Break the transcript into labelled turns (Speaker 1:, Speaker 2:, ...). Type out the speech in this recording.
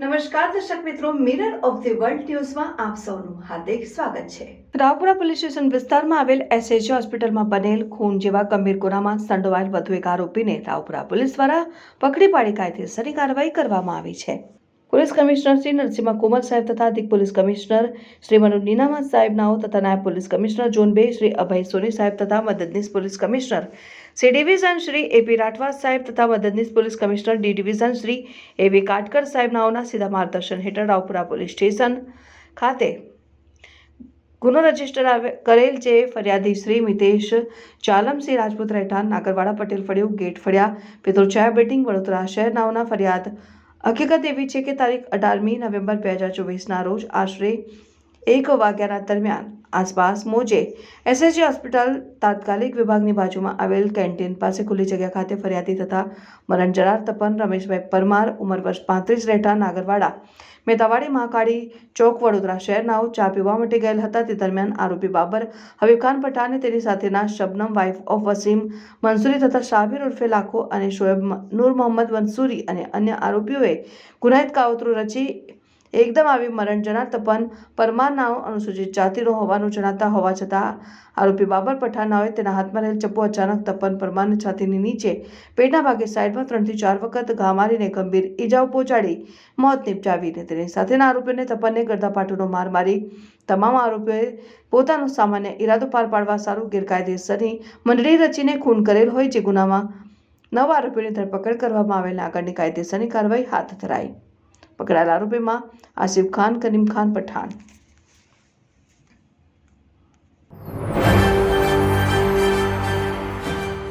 Speaker 1: નમસ્કાર, દર્શક મિત્રો મિરર ઓફ ધી વર્લ્ડ ન્યૂઝમાં આપ સૌનું હાર્દિક સ્વાગત છે. રાવપુરા પોલીસ સ્ટેશન વિસ્તારમાં આવેલ એસએચ હોસ્પિટલમાં બનેલ ખૂન જેવા ગંભીર ગુનામાં સંડોવાયેલ વધુ એક આરોપીને રાવપુરા પોલીસ દ્વારા પકડી પાડી કાયદેસરની કાર્યવાહી કરવામાં આવી છે. પોલીસ કમિશનર શ્રી નરસિંહ કુમાર સાહેબ તથા અધિક પોલીસ કમિશનર શ્રી મનુ નીનામા સાહેબ તથા નાયબ પોલીસ કમિશનર ઝોન બે શ્રી અભય સોની સાહેબ તથા મદદનીશ police commissioner. C division Shri AP Rathwa સાહેબ તથા મદદનીશ police commissioner D division Shri AV Katkar સાહેબ સીધા માર્ગદર્શન હેઠળ રાવપુરા પોલીસ સ્ટેશન ખાતે ગુનો રજિસ્ટર કરેલ છે. ફરિયાદી શ્રી મિતેશ ચાલમસિંહ રાજપૂત રહેઠાણ, નાગરવાડા પટેલ ફળિયું, ગેટ ફળિયા ચાય બેટિંગ વડોદરા શહેર નાઓના ફરિયાદ હકીકત એવી છે કે તારીખ અઢારમી નવેમ્બર બે હજાર ચોવીસના રોજ આશરે એક વાગ્યાના દરમિયાન આસપાસ મોજે એસએસજી હોસ્પિટલ તાત્કાલિક વિભાગની બાજુમાં આવેલ કેન્ટીન પાસે ખુલ્લી જગ્યા ખાતે ફરિયાદી તથા મરણ જરાર તપન રમેશભાઈ પરમાર, ઉંમર વર્ષ પાંત્રીસ રહેઠા નાગરવાડા, મેતાવાડી મહાકાળી ચોક, વડોદરા શહેરનાઓ ચા પીવા માટે ગયેલ હતા. તે દરમિયાન આરોપી બાબર હબીબખાન પઠાણ અને તેની સાથેના શબનમ વાઇફ ઓફ વસીમ મંસૂરી તથા શાબીર ઉર્ફે લાખો અને શોએબ નૂર મોહમ્મદ મંસૂરી અને અન્ય આરોપીઓએ ગુનાહિત કાવતરું રચી એકદમ આવી મરણ જનાર તપન પરમાર નામ અનુસૂચિત જાતિનો હોવાનું જણાતા હોવા છતાં, આરોપી બાબર પઠાણ નાઓએ તેના હાથમાં રહેલ ચપ્પુ અચાનક તપન પરમારની છાતીની નીચે, પેટના ભાગે સાઈડમાં ત્રણથી ચાર વખત ઘા મારીને ગંભીર ઈજાઓ પહોંચાડી, મોત નિપજાવીને તેની સાથેના આરોપીને તપનને ગરદાપાટુનો માર મારી, તમામ આરોપીઓએ પોતાનો સામાન્ય ઈરાદો પાર પાડવા સારું ગેરકાયદેસરની મંડળી રચીને ખૂન કરેલ હોય જે ગુનામાં નવ આરોપીની ધરપકડ કરવામાં આવેલ આગળની કાયદેસરની કાર્યવાહી હાથ ધરાઈ. પકડાયેલ આરોપીમાં આસિફ ખાન કરીમ ખાન પઠાણ.